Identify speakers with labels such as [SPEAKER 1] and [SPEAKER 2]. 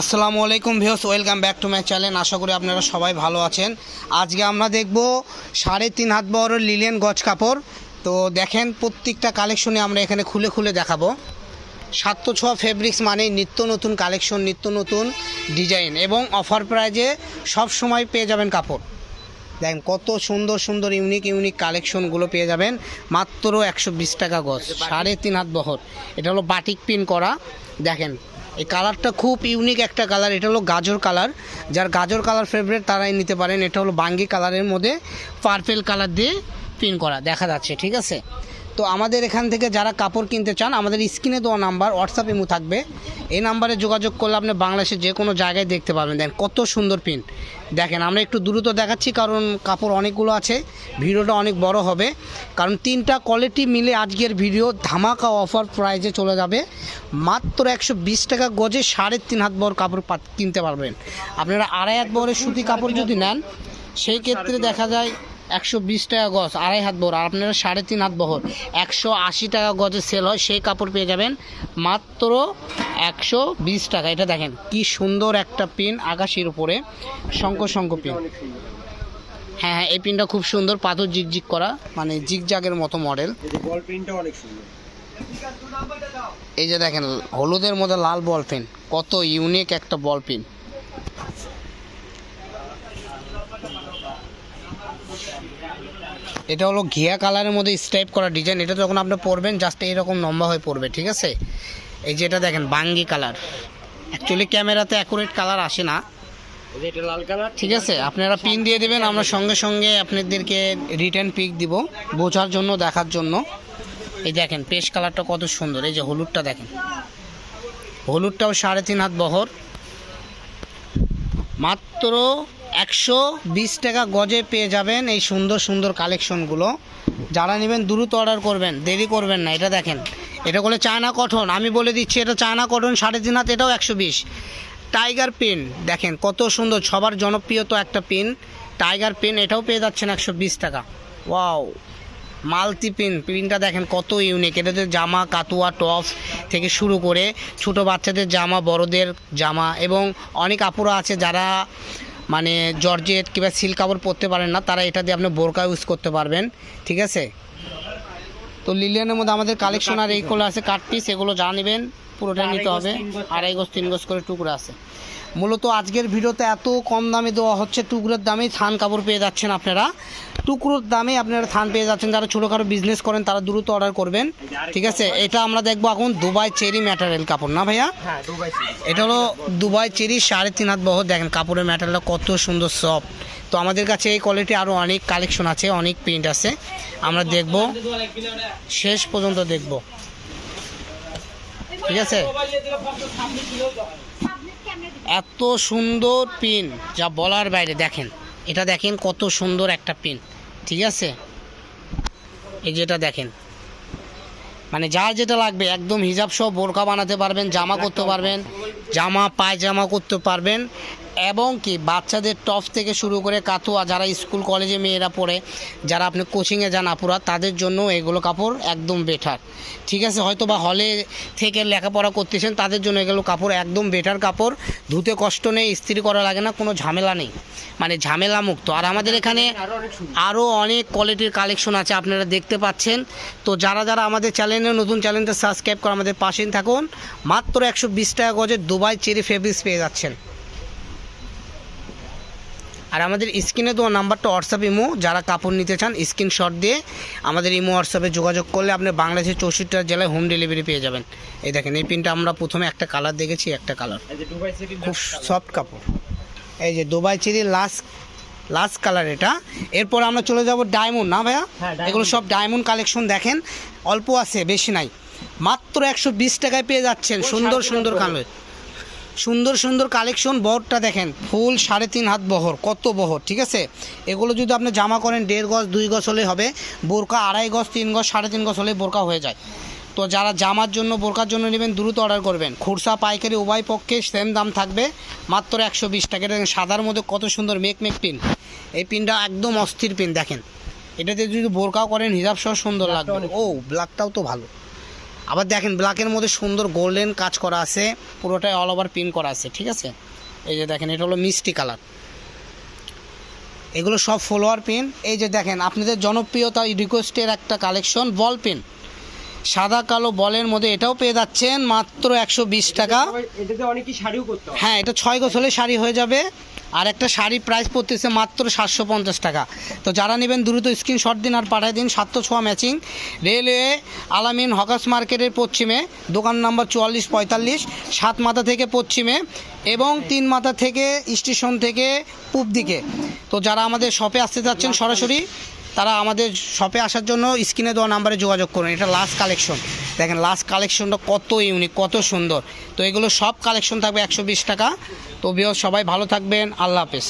[SPEAKER 1] আসসালামু আলাইকুম views welcome back to my channel. আশা করি আপনারা সবাই ভালো আছেন। আজকে আমরা দেখব সাড়ে তিন হাত বড় লিলেন গজ কাপড়। তো দেখেন, প্রত্যেকটা কালেকশনে আমরা এখানে খুলে খুলে দেখাবো। সাতশো ছোয়া ফেব্রিক্স মানে নিত্য নতুন কালেকশন, নিত্য নতুন ডিজাইন এবং অফার প্রাইজে সব সময় পেয়ে যাবেন কাপড়। দেখেন, কত সুন্দর সুন্দর ইউনিক ইউনিক কালেকশনগুলো পেয়ে যাবেন। মাত্র একশো বিশ টাকা গজ, সাড়ে তিন হাত বহর। এটা হলো বাটিক পিন করা। দেখেন এই কালারটা খুব ইউনিক একটা কালার। এটা হলো গাজর কালার। যার গাজর কালার ফেভারেট তারাই নিতে পারেন। এটা হলো বাঙ্গি কালারের মধ্যে পার্পেল কালার দিয়ে পিন করা। দেখা যাচ্ছে, ঠিক আছে? তো আমাদের এখান থেকে যারা কাপড় কিনতে চান, আমাদের স্ক্রিনে দেওয়া নাম্বার হোয়াটসঅ্যাপ ইমু থাকবে। এই নাম্বারে যোগাযোগ করলে আপনি বাংলাদেশের যে কোনো জায়গায় দেখতে পাবেন দেখেন কত সুন্দর পিন দেখেন, আমরা একটু দ্রুত দেখাচ্ছি, কারণ কাপড় অনেকগুলো আছে, ভিডিওটা অনেক বড় হবে। কারণ তিনটা কোয়ালিটি মিলে আজকের ভিডিও ধামাকা অফার প্রাইজে চলে যাবে। মাত্র একশো বিশ টাকা গজে সাড়ে তিন হাত বড় কাপড় কিনতে পারবেন। আপনারা আড়াই হাত বড়ের সুতি কাপড় যদি নেন, সেই ক্ষেত্রে দেখা যায় একশো বিশ টাকা গজ, আড়াই হাত বহর, আর আপনারা সাড়ে তিন হাত বহর। একশো আশি টাকা গজে সেল হয়, সেই কাপড় পেয়ে যাবেন মাত্র একশো বিশ টাকা। এটা দেখেন, কি সুন্দর একটা পিন আকাশের উপরে, শঙ্খ শঙ্খ পিন হ্যাঁ হ্যাঁ এই পিনটা খুব সুন্দর, পাথর জিগজিগ করা মানে জিগজাগের মতো মডেল
[SPEAKER 2] বল অনেক
[SPEAKER 1] এই যে দেখেন, হলুদের মধ্যে লাল বল পেন কত ইউনিক একটা বল পেন এটা হলো ঘিয়া কালারের মধ্যে স্টাইপ করা ডিজাইন। এটা যখন আপনি পরবেন জাস্ট এরকম লম্বা হয়ে পড়বে ঠিক আছে? এই যে এটা দেখেন বাঙ্গি কালার। অ্যাকচুয়ালি ক্যামেরাতে অ্যাকুরেট কালার আসে না। ঠিক আছে? আপনারা পিন দিয়ে দেবেন আমরা সঙ্গে সঙ্গে আপনাদেরকে রিটার্ন পিক দিব বোঝার জন্য দেখার জন্য। এই দেখেন পেশ কালারটা কত সুন্দর। এই যে হলুদটা দেখেন। হলুদটাও সাড়ে তিন হাত বহর। মাত্র একশো বিশ টাকা গজে পেয়ে যাবেন এই সুন্দর সুন্দর কালেকশনগুলো। যারা নেবেন, দ্রুত অর্ডার করবেন, দেরি করবেন না, এটা দেখেন। এটা বলে চায়না কটন, আমি বলে দিচ্ছি, এটা চায়না কটন, সাড়ে তিন হাত, এটাও একশো বিশ। টাইগার পিন, দেখেন কত সুন্দর, সবার জনপ্রিয় তো একটা পিন। টাইগার পিন, এটাও পেয়ে যাচ্ছেন একশো বিশ টাকা। ওয়াও মালতি পিন, পিনটা দেখেন কত ইউনিক। এটাতে জামা, কাতুয়া, টপ থেকে শুরু করে ছোটো বাচ্চাদের জামা, বড়দের জামা এবং অনেক আপুরা আছে যারা মানে জর্জেট কিংবা সিল কাপড় পরতে পারেন না তারা এটা দিয়ে আপনি বোরকা ইউজ করতে পারবেন ঠিক আছে? তো লিলিয়ানের মধ্যে আমাদের কালেকশন আর এইগুলো আছে। কাট পিস এগুলো যা নেবেন। পুরোটা নিতে হবে। আড়াই গজ তিন গজ করে টুকরো আছে। মূলত আজকের ভিডিওতে এত কম দামে দেওয়া হচ্ছে টুকরোর দামেই থান কাপড় পেয়ে যাচ্ছেন আপনারা। টুকরোর দামে আপনারা থান পেয়ে যাচ্ছেন যারা ছোটোখাটো বিজনেস করেন তারা দ্রুত অর্ডার করবেন। ঠিক আছে? এটা আমরা দেখব এখন দুবাই চেরি ম্যাটেরিয়াল কাপড় না ভাইয়া?
[SPEAKER 2] হ্যাঁ দুবাই
[SPEAKER 1] এটা হলো দুবাই চেরি সাড়ে তিন হাত বহর। দেখেন কাপড়ের ম্যাটেরিয়ালটা কত সুন্দর সফট তো আমাদের কাছে এই কোয়ালিটি আরও অনেক কালেকশন আছে অনেক প্রিন্ট আছে। আমরা দেখব। শেষ পর্যন্ত দেখব। ঠিক আছে? এত সুন্দর পিন, যা বলার বাইরে, দেখেন। এটা দেখেন কত সুন্দর একটা পিন, ঠিক আছে? এই যেটা দেখেন। মানে যার যেটা লাগবে, একদম হিজাব সহ বোরকা বানাতে পারবেন, জামা করতে পারবেন, জামা, পায়জামা করতে পারবেন। এবং কি বাচ্চাদের টপ থেকে শুরু করে কাতুয়া, যারা স্কুল, কলেজে মেয়েরা পড়ে, যারা আপনি কোচিংয়ে যান আপুরা, তাদের জন্য এগুলো কাপড় একদম বেটার ঠিক আছে? হয়তো বা হলে থেকে লেখাপড়া করতেছেন, তাদের জন্য এগুলো কাপড় একদম বেটার কাপড়। ধুতে কষ্ট নেই, ইস্ত্রি করা লাগে না, কোনো ঝামেলা নেই। মানে ঝামেলা মুক্ত। আর আমাদের এখানে আরও অনেক কোয়ালিটির কালেকশন আছে, আপনারা দেখতে পাচ্ছেন। তো যারা যারা আমাদের চ্যানেলে নতুন চ্যানেলটা সাবস্ক্রাইব করে আমাদের পাশেই থাকুন। মাত্র একশো বিশ টাকা গজের দুবাই চেরি ফেব্রিক্স পেয়ে যাচ্ছেন। আর আমাদের স্ক্রিনে দেওয়া নাম্বারটা হোয়াটসঅ্যাপ ইমো যারা কাপড় নিতে চান স্ক্রিনশট দিয়ে আমাদের ইমো হোয়াটসঅ্যাপে যোগাযোগ করলে আপনি বাংলাদেশের চৌষট্টি জেলায় হোম ডেলিভারি পেয়ে যাবেন। এই দেখেন এই পিনটা আমরা প্রথমে একটা কালার দেখেছি একটা কালার খুব সফট কাপড়। এই যে Dubai cherry last last colour এটা। এরপর আমরা চলে যাব ডায়মন্ড না ভাইয়া?
[SPEAKER 2] হ্যাঁ,
[SPEAKER 1] এগুলো সব ডায়মন্ড কালেকশন দেখেন অল্প আছে বেশি নাই। মাত্র একশো বিশ টাকায় পেয়ে যাচ্ছেন সুন্দর সুন্দর কালার সুন্দর সুন্দর কালেকশন বহরটা দেখেন। ফুল সাড়ে তিন হাত বহর কত বহর ঠিক আছে? এগুলো যদি আপনি জামা করেন দেড় গজ দুই গজ হলে হবে। বোরকা আড়াই গজ তিন গজ সাড়ে তিন গজ হলে বোরকা হয়ে যায়। তো যারা জামার জন্য বোরকার জন্য নেবেন দ্রুত অর্ডার করবেন। খুরসা পাইকারি উভয় পক্ষে সেম দাম থাকবে। মাত্র একশো বিশ টাকা। এটা দেখেন সাদার মধ্যে কত সুন্দর মেক মেক পিন। এই পিনটা একদম অস্থির পিন দেখেন। এটাতে যদি বোরকাও করেন হিসাব সহ সুন্দর লাগবে। ও ব্ল্যাকটাও তো ভালো। আবার দেখেন ব্ল্যাকের মধ্যে সুন্দর গোল্ডেন কাজ করা আছে পুরোটাই অল ওভার পিন করা আছে ঠিক আছে? এই যে দেখেন এটা হলো মিষ্টি কালার। এগুলো সব ফলোয়ার পিন এই যে দেখেন আপনাদের জনপ্রিয়তা রিকোয়েস্টের একটা কালেকশন বল পিন সাদা কালো বলের মধ্যে এটাও পেয়ে যাচ্ছেন মাত্র একশো বিশ টাকা।
[SPEAKER 2] এটাতে অনেকই শাড়িও করতে হ্যাঁ
[SPEAKER 1] এটা ছয় গোছলে শাড়ি হয়ে যাবে। আর একটা শাড়ি প্রাইস পড়তেছে মাত্র সাতশো পঞ্চাশ টাকা। তো যারা নেবেন দ্রুত স্ক্রিনশট দিন আর পাঠিয়ে দিন, সাতশো ছোঁয়া ম্যাচিং রেলওয়ে আলামিন হকাস মার্কেটের পশ্চিমে, দোকান নাম্বার চুয়াল্লিশ পঁয়তাল্লিশ, সাত মাথা থেকে পশ্চিমে এবং তিন মাথা থেকে স্টেশন থেকে পূব দিকে। তো যারা আমাদের শপে আসতে চাচ্ছেন সরাসরি, তারা আমাদের শপে আসার জন্য স্ক্রিনে দেওয়া নাম্বারে যোগাযোগ করুন। এটা লাস্ট কালেকশন দেখেন লাস্ট কালেকশনটা কত ইউনিক কত সুন্দর। তো এগুলো সব কালেকশন থাকবে একশো বিশ টাকা। তো বিয় সবাই ভালো থাকবেন, আল্লাহ হাফেজ।